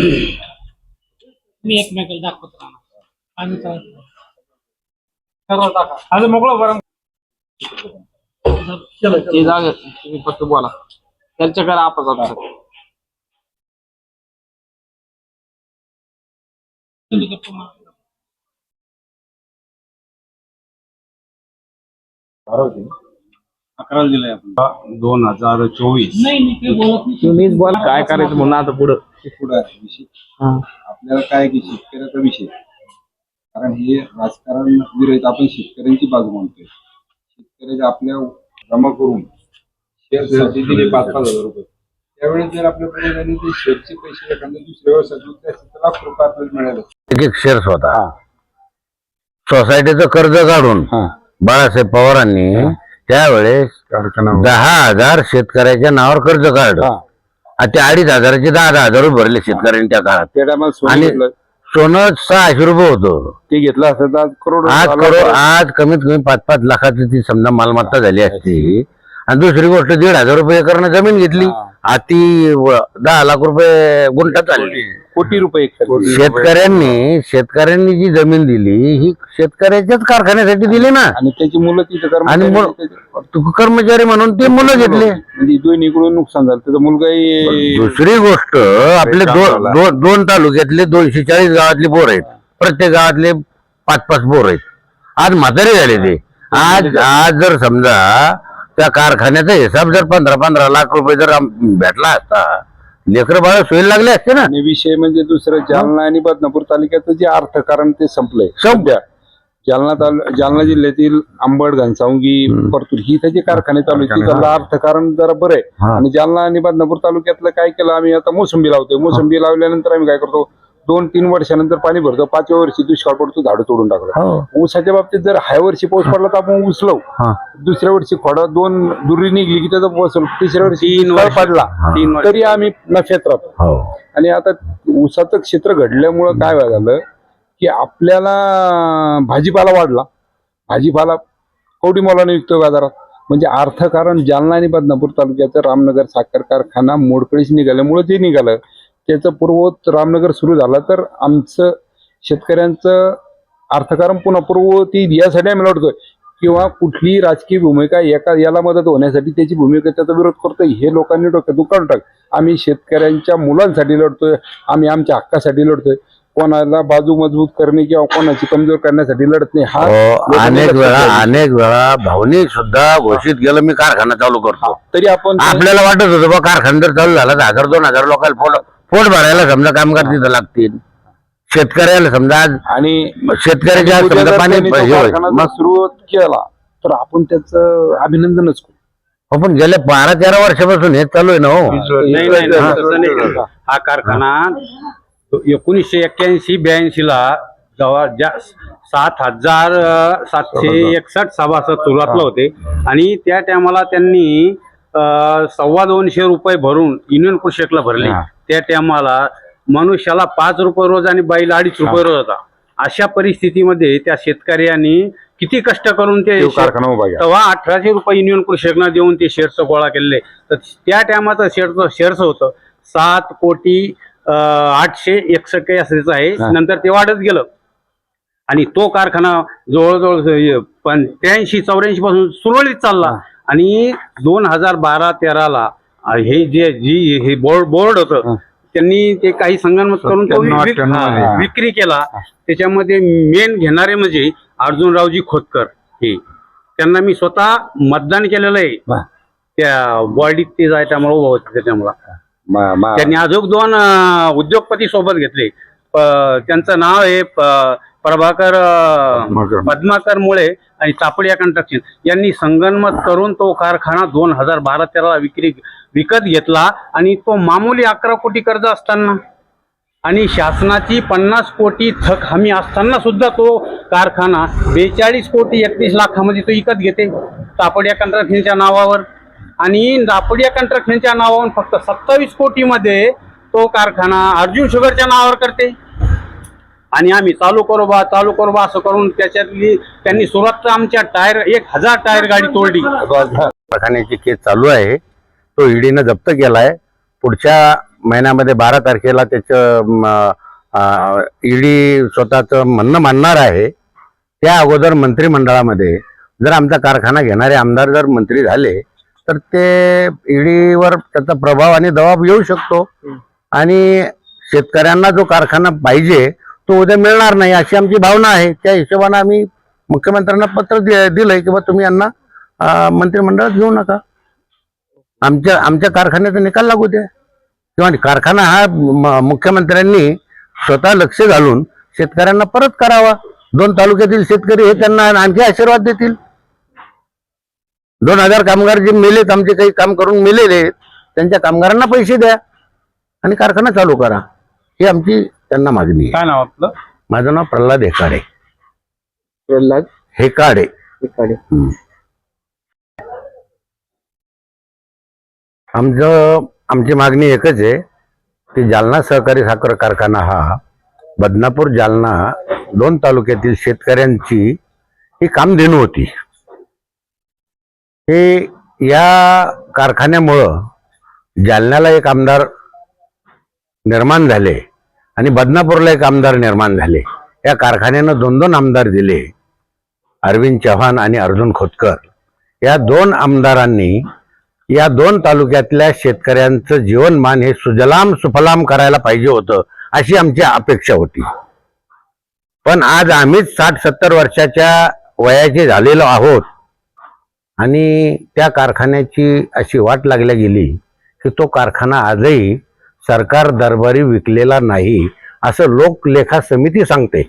मी एकमेकाला दाखवत राहणार आम्ही काय सर्व टाका आज मोकळं बरं ते जागे तुम्ही फक्त बोला. त्यांच्याकडे आपस आता अकरा दिले आपण. दोन हजार चोवीस. तुम्हीच बोला. काय करायचं म्हणून आता पुढं? पुढे आहे विषय. आपल्याला काय की शेतकऱ्याचा विषय. कारण हे राजकारण विरहित आपण शेतकऱ्यांची बाजू मानतोय. शेतकऱ्याचे आपल्या जमा करून शेअरसाठी दिले पाच पाच हजार रुपये. त्यावेळेस जर आपल्या परिणामी ते शेअरचे पैसे एखाद्या दुसऱ्या व्यवसायात गुंतले असते तर लाख रुपये आपल्याला मिळाले. एक एक शेअर्स होता सोसायटीचं कर्ज काढून बाळासाहेब पवारांनी त्यावेळेस दहा हजार शेतकऱ्याच्या नावावर कर्ज काढलं. आणि ते अडीच हजाराचे दहा दहा हजार रुपये भरले शेतकऱ्यांनी त्या काळात. त्या टायमाला सोनं आणि घेतलं. सोनं सहाशे रुपये होतं. ते घेतलं असतं तर आज करोड आज करो आज कमीत कमी पाच पाच लाखाची ती समजा मालमत्ता झाली असती. आणि दुसरी गोष्ट दीड हजार रुपये करणं जमीन घेतली. ती व- दहा लाख रुपये गुंठा चालली कोटी रुपये एक शेतकऱ्यांनी शेतकऱ्यांनी जी जमीन दिली ही शेतकऱ्याच्याच कारखान्यासाठी दिली ना. आणि त्याची मुलं तिथं आणि कर्मचारी त्याचे- तू कर्मचारी म्हणून ते मुलं घेतले. म्हणजे दोन्हीकडून नुकसान झालं. त्याचा मुलगाही दुसरी गोष्ट आपले दोन दोन दोन तालुक्यातले दोनशे चाळीस गावातले बोर आहेत. प्रत्येक गावातले पाच पाच बोर आहेत. आज म्हातारे झाले ते. आज आज जर समजा त्या कारखान्याचा हिसाब जर पंधरा पंधरा लाख रुपये जर आम- भेटला असता लेकर बाळ सोयीला लागले असते ना. आणि विषय म्हणजे दुसरं जालना आणि बदनापूर तालुक्याचं जे अर्थकारण ते संपलंय. संपलं. जालना ताल जालना जिल्ह्यातील आंबड घनसावंगी परतूर ही त्याचे कारखाने चालू आहेत तिथलं अर्थकारण जरा बरं आहे. हा. आणि जालना आणि बदनापूर तालुक्यातलं काय केलं आम्ही आता मोसंबी लावतोय. मोसंबी लावल्यानंतर आम्ही काय करतो दोन तीन वर्षानंतर पाणी भरतो पाचव्या वर्षी दुष्काळ पडतो झाडं तोडून टाकलं. हो. ऊसाच्या बाबतीत जर हाय वर्षी पाऊस पडला तर आपण उचलव हा. दुसऱ्या वर्षी खोडा दोन दुरी निघली की त्याचा बसल तिसऱ्या वर्षी पडला तीन वर्ष. तरी आम्ही नफ्यात राहतो. हो. आणि आता ऊसाचं क्षेत्र घडल्यामुळं काय झालं की आपल्याला भाजीपाला वाढला. भाजीपाला कवडी मोलाने विकतोय बाजारात. म्हणजे अर्थकारण जालना आणि बदनापूर तालुक्याचं रामनगर साखर कारखाना मोडकळीस निघाल्यामुळं ते निघालं. त्याचं पूर्ववत रामनगर सुरू झालं तर आमचं शेतकऱ्यांचं अर्थकारण पुन्हा पूर्ववती यासाठी आम्ही लढतोय. किंवा कुठलीही राजकीय भूमिका एका याला मदत होण्यासाठी त्याची भूमिका त्याचा विरोध करतोय हे लोकांनी डोक्यातून काढून टाक. आम्ही शेतकऱ्यांच्या मुलांसाठी लढतोय आम्ही आमच्या हक्कासाठी लढतोय. कोणाला बाजू मजबूत करणे किंवा कोणाची कमजोर करण्यासाठी लढत नाही हा हो, अनेक वेळा. अनेक वेळा भावनिक सुद्धा घोषित केलं मी कारखाना चालू करतो. तरी आपण आपल्याला वाटत होतं बा कारखाना जर चालू झाला तर हजार दोन हजार लोकांना पोट पोट भरायला समजा कामगार तिथं लागतील. शेतकऱ्याला समजा आज आणि शेतकऱ्याच्या आज समजा पाणी हे होईल. मग सुरुवात केला तर आपण त्याचं अभिनंदनच करू. आपण गेल्या बारा तेरा वर्षापासून हे चालू आहे ना हो. नाही नाही नाही, तसं नाही. हा कारखाना एकोणीसशे एक्क्याऐंशी ब्याऐंशी ला जेव्हा ज्या सात हजार अं, सातशे एकसष्ट सभासद सुरुवातला होते. आणि त्या टायमाला त्यांनी अं, सव्वा दोनशे रुपये भरून युनियन कृषकला भरले. त्या टायमाला मनुष्याला पाच रुपये रोज आणि बाईला अडीच रुपये रोज होता. अशा परिस्थितीमध्ये त्या शेतकऱ्यांनी किती कष्ट करून ते कारखाना उभा. तेव्हा अठराशे रुपये युनियन कृषकना देऊन ते शेअर्स गोळा केलेले. तर त्या टायमाचं शेअरचं शेअर्स होतं. सात कोटी आठशे एकसष्ट काही असायचं आहे. नंतर ते वाढत गेलं. आणि तो कारखाना जवळजवळ पंच्याऐंशी चौऱ्याऐंशी पासून सुरळीत चालला. आणि दोन हजार बारा तेराला हे जे जी हे बोर्ड बोर्ड होतं त्यांनी ते काही संगणमत करून तो विक- हा. विक्री केला. त्याच्यामध्ये मेन घेणारे म्हणजे अर्जुनरावजी खोतकर हे. त्यांना मी स्वतः मतदान केलेलं आहे. वा. त्या बॉडीत ते जाय त्यामुळे उभं होते त्याच्यामुळे. मा- मा- त्यांनी अजून दोन अं, उद्योगपती सोबत घेतले. प- त्यांचं नाव आहे प- प्रभाकर अं, पद्माकर. मुळे आणि तापडिया कंस्ट्रक्शन यांनी संगनमत करून तो कारखाना दोन हजार बारा तेराला विक्री विकत घेतला आणि तो मामूली अकरा कोटी कर्ज असताना आणि शासनाची पन्नास कोटी थक हमी असताना सुद्धा तो कारखाना बेचाळीस कोटी एकतीस लाखामध्ये तो विकत घेते तापडिया कंट्रक्शनच्या नावावर आणि तापडिया कंट्रक्शनच्या नावावर फक्त सत्तावीस कोटीमध्ये तो कारखाना अर्जुन शुगरच्या नावावर करते आणि आम्ही चालू करू बा चालू करू बा असं करून त्याच्यातली त्यांनी सुरुवात आमच्या टायर एक हजार टायर गाडी तोडली. कारखान्याची केस चालू आहे. तो ईडीनं जप्त केलाय. पुढच्या महिन्यामध्ये बारा तारखेला त्याचं ईडी स्वतःचं म्हणणं मांडणार आहे. त्या अगोदर मंत्रिमंडळामध्ये जर आमचा कारखाना घेणारे आमदार जर मंत्री झाले तर ते ईडीवर त्याचा प्रभाव आणि दबाव येऊ शकतो. आणि शेतकऱ्यांना जो कारखाना पाहिजे तो उद्या मिळणार नाही अशी आमची भावना आहे. त्या हिशोबाने आम्ही मुख्यमंत्र्यांना पत्र दि- दिलंय की बा तुम्ही यांना मंत्रिमंडळात घेऊ नका. आमच्या आमच्या कारखान्याचा निकाल लागू द्या. किंवा कारखाना हा मुख्यमंत्र्यांनी स्वतः लक्ष घालून शेतकऱ्यांना परत करावा. दोन तालुक्यातील शेतकरी हे त्यांना आणखी आशीर्वाद देतील. दोन हजार कामगार जे मेलेत आमचे काही काम करून मेलेले त्यांच्या कामगारांना पैसे द्या आणि कारखाना चालू करा. ही आमची त्यांना मागणी आहे. काय नाव आपलं? माझं नाव प्रल्हाद हेकाडे. प्रल्हाद हेकाडे. इकडे आमचं आमची मागणी एकच आहे की जालना सहकारी साखर कारखाना हा बदनापूर जालना दोन तालुक्यातील शेतकऱ्यांची ही कामधेनू होती. हे या कारखान्यामुळं जालन्याला एक आमदार निर्माण झाले. आणि बदनापूरला एक आमदार निर्माण झाले. या कारखान्यानं दोन दोन आमदार दिले. अरविंद चव्हाण आणि अर्जुन खोतकर. या दोन आमदारांनी या दोन तालुक्यातल्या शेतकऱ्यांचं जीवनमान हे सुजलाम सुफलाम करायला पाहिजे होतं अशी आमची अपेक्षा होती. पण आज आम्हीच साठ सत्तर वर्षाच्या वयाचे झालेलो आहोत आणि त्या कारखान्याची अशी वाट लागल्या गेली की तो कारखाना आजही सरकार दरबारी विकलेला नाही असं लोकलेखा समिती सांगते.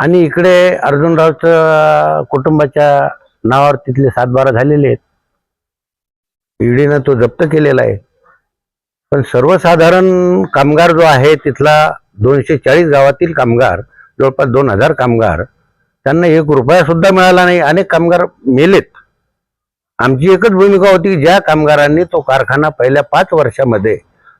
आणि इकडे अर्जुनरावचं कुटुंबाच्या नावावर तिथले सातबारा झालेले आहेत. ईडीनं तो जप्त केलेला आहे. पण सर्वसाधारण कामगार जो आहे तिथला दोनशे चाळीस गावातील कामगार जवळपास दोन हजार कामगार त्यांना एक रुपया सुद्धा मिळाला नाही. अनेक कामगार मेलेत. आमची एकच भूमिका होती की ज्या कामगारांनी तो कारखाना पहिल्या पाच वर्षामध्ये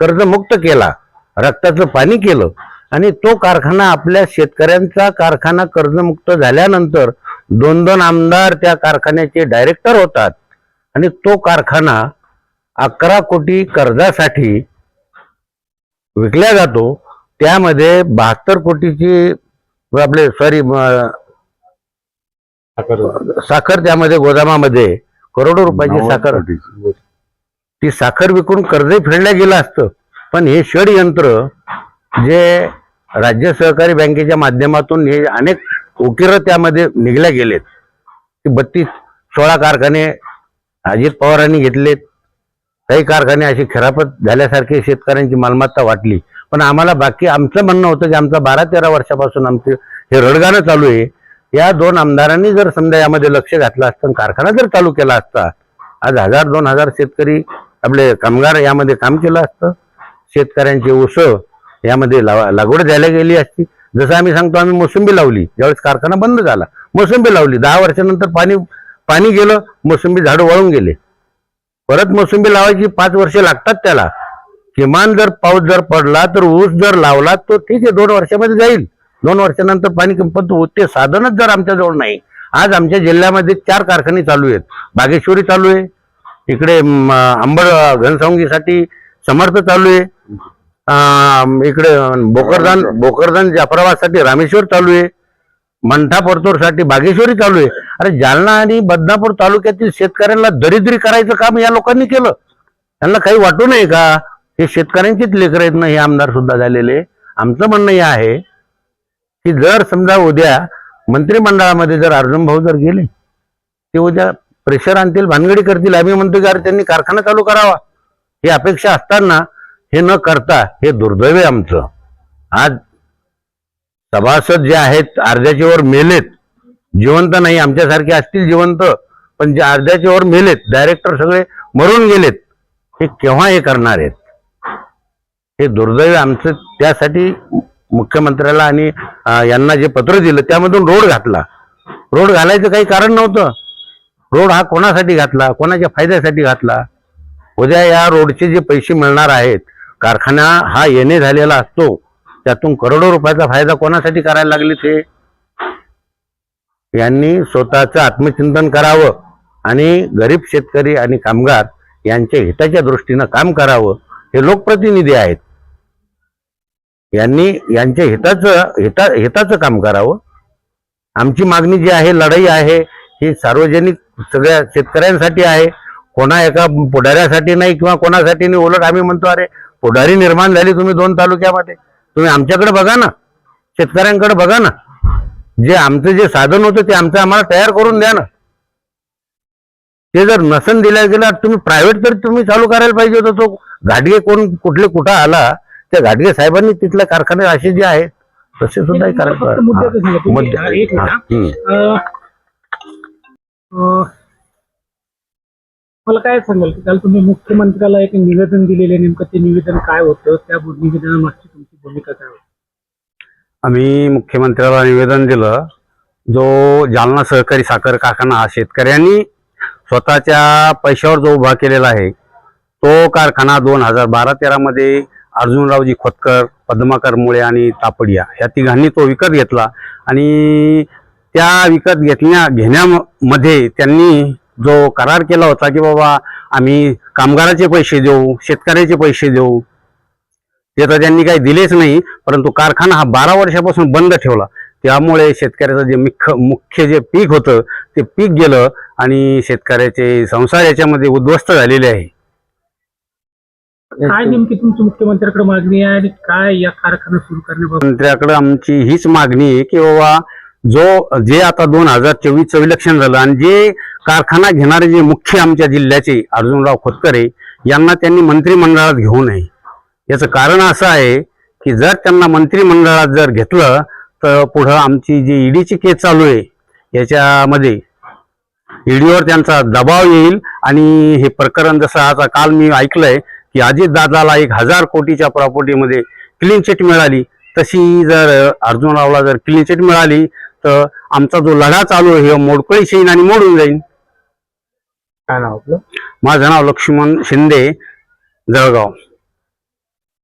कर्जमुक्त केला रक्ताचं पाणी केलं आणि तो कारखाना आपल्या शेतकऱ्यांचा कारखाना कर्जमुक्त झाल्यानंतर दोन दोन आमदार त्या कारखान्याचे डायरेक्टर होतात. आणि तो कारखाना अकरा कोटी कर्जासाठी विकल्या जातो. त्यामध्ये बहात्तर कोटीची आपले सॉरी साखर. त्यामध्ये गोदामामध्ये करोडो रुपयाची साखर. ती साखर विकून कर्जही फेडल्या गेलं असतं. पण हे षडयंत्र जे राज्य सहकारी बँकेच्या माध्यमातून हे अनेक उकीर त्यामध्ये निघल्या गेलेत. की बत्तीस सोळा कारखाने अजित पवारांनी घेतलेत. काही कारखाने अशी खराबत झाल्यासारखे शेतकऱ्यांची मालमत्ता वाटली. पण आम्हाला बाकी आमचं म्हणणं होतं की आमचं बारा तेरा वर्षापासून आमचं हे रडगाणं चालू आहे. या दोन आमदारांनी जर समजा यामध्ये लक्ष घातलं असतं आणि कारखाना जर चालू केला असता आज हजार दोन हजार शेतकरी आपले कामगार यामध्ये काम केलं असतं. शेतकऱ्यांची ऊस यामध्ये लावा- लागवड द्यायला गेली असती. जसं आम्ही सांगतो आम्ही मोसंबी लावली. ज्यावेळेस कारखाना बंद झाला मोसंबी लावली. दहा वर्षानंतर पाणी पाणी गेलं मोसंबी झाडं वळून गेले. परत मोसंबी लावायची पाच वर्षे लागतात त्याला. किमान जर पाऊस जर पडला तर ऊस जर लावला तर ठीक आहे दोन वर्षामध्ये जाईल. दोन वर्षानंतर पाणी कमी- पण ते साधनच जर आमच्याजवळ नाही. आज आमच्या जिल्ह्यामध्ये चार कारखाने चालू आहेत. बागेश्वरी चालू आहे इकडे अंबड घनसावंगीसाठी समर्थ चालू आहे. इकडे बोकरदान बोकरदान. जाफराबादसाठी रामेश्वर चालू आहे. मंठा परतूरसाठी बागेश्वरी चालू आहे. अरे जालना आणि बदनापूर तालुक्यातील शेतकऱ्यांना दरिद्री करायचं काम या लोकांनी केलं. त्यांना काही वाटू नये का? हे शेतकऱ्यांचीच लेकर आहेत ना हे आमदार सुद्धा झालेले आमचं म्हणणं हे आहे की जर समजा उद्या मंत्रिमंडळामध्ये जर अर्जुन भाऊ जर गेले ते उद्या प्रेशर आणतील भानगडी करतील आम्ही म्हणतो की अरे त्यांनी कारखाना चालू करावा. ही अपेक्षा असताना हे न करता हे दुर्दैव आमचं. आज सभासद जे आहेत अर्ध्याच्या वर मेलेत जिवंत नाही आमच्यासारखे असतील जिवंत पण जे अर्ध्याच्या वर मेलेत डायरेक्टर सगळे मरून गेलेत हे केव्हा हे करणार आहेत? हे दुर्दैव आमचं. त्यासाठी मुख्यमंत्र्याला आणि यांना जे पत्र दिलं त्यामधून रोड घातला. रोड घालायचं काही कारण नव्हतं. रोड हा कोणासाठी घातला? कोणाच्या फायद्यासाठी घातला? उद्या या रोडचे जे पैसे मिळणार आहेत कारखाना हा येणे झालेला असतो त्यातून करोडो रुपयाचा फायदा कोणासाठी करायला लागले ते? यांनी स्वतःचं आत्मचिंतन करावं आणि गरीब शेतकरी आणि कामगार यांच्या हिताच्या दृष्टीनं काम करावं हे लोकप्रतिनिधी आहेत. यांनी यांच्या हिताचं हिता हिताचं काम करावं. आमची मागणी जी आहे लढाई आहे ही सार्वजनिक सगळ्या शेतकऱ्यांसाठी आहे. कोणा एका पुढाऱ्यासाठी नाही किंवा कोणासाठी नाही उलट आम्ही म्हणतो अरे पुढारी निर्माण झाली तुम्ही दोन तालुक्यामध्ये. तुम्ही आमच्याकडे बघा ना. शेतकऱ्यांकडे बघा ना. जे आमचं जे साधन होतं ते आमचं आम्हाला तयार करून द्या ना. ते जर नसन दिल्या गेलं तुम्ही प्रायव्हेट तर तुम्ही चालू करायला पाहिजे होतं. तो घाटगे कोण कुठले कुठं आला त्या घाटगे साहेबांनी तिथल्या कारखाने असे जे आहेत तसे सुद्धा करायला मला काय सांगाल की काल तुम्ही मुख्यमंत्र्याला एक निवेदन दिलेले नेमकं ते निवेदन काय होतं? त्या निवेदनामागची तुमची भूमिका काय होती? आम्ही मुख्यमंत्र्याला निवेदन दिलं जो जालना सहकारी साखर कारखाना हा शेतकऱ्यांनी स्वतःच्या पैशावर जो उभा केलेला आहे तो कारखाना दोन हजार बारा तेरामध्ये अर्जुनरावजी खोतकर पद्माकर मुळे आणि तापडिया या तिघांनी तो विकत घेतला. आणि त्या विकत घेतल्या घेण्यामध्ये त्यांनी जो करार केला होता की बाबा आम्ही कामगाराचे पैसे देऊ शेतकऱ्याचे पैसे देऊ ते तर त्यांनी काही दिलेच नाही परंतु कारखाना हा बारा वर्षापासून बंद ठेवला. त्यामुळे शेतकऱ्याचं जे मुख्य मुख्य जे पीक होतं ते पीक गेलं आणि शेतकऱ्याचे संसार याच्यामध्ये उद्ध्वस्त झालेले आहे. काय नेमकी तुमची मुख्यमंत्र्याकडे मागणी आहे आणि काय या कारखाना सुरू करण्याबाबत? आमची हीच मागणी आहे की बाबा जो जे आता दोन हजार चोवीसचं इलेक्शन झालं आणि जे कारखाना घेणारे जे मुख्य आमच्या जिल्ह्याचे अर्जुनराव खोतकरे यांना त्यांनी मंत्रिमंडळात घेऊ नये. याचं कारण असं आहे की जर त्यांना मंत्रिमंडळात जर घेतलं तर पुढं आमची जी ईडीची केस चालू आहे याच्यामध्ये ईडीवर त्यांचा दबाव येईल. आणि हे प्रकरण जसं आता काल मी ऐकलंय की अजित दादाला एक हजार कोटीच्या प्रॉपर्टीमध्ये क्लीन चिट मिळाली तशी जर अर्जुनरावला जर क्लीन चिट मिळाली तर आमचा जो लढा चालू आहे हे मोडकळीस येईन आणि मोडून जाईल काय नाव आपलं? माझं नाव लक्ष्मण शिंदे जळगाव.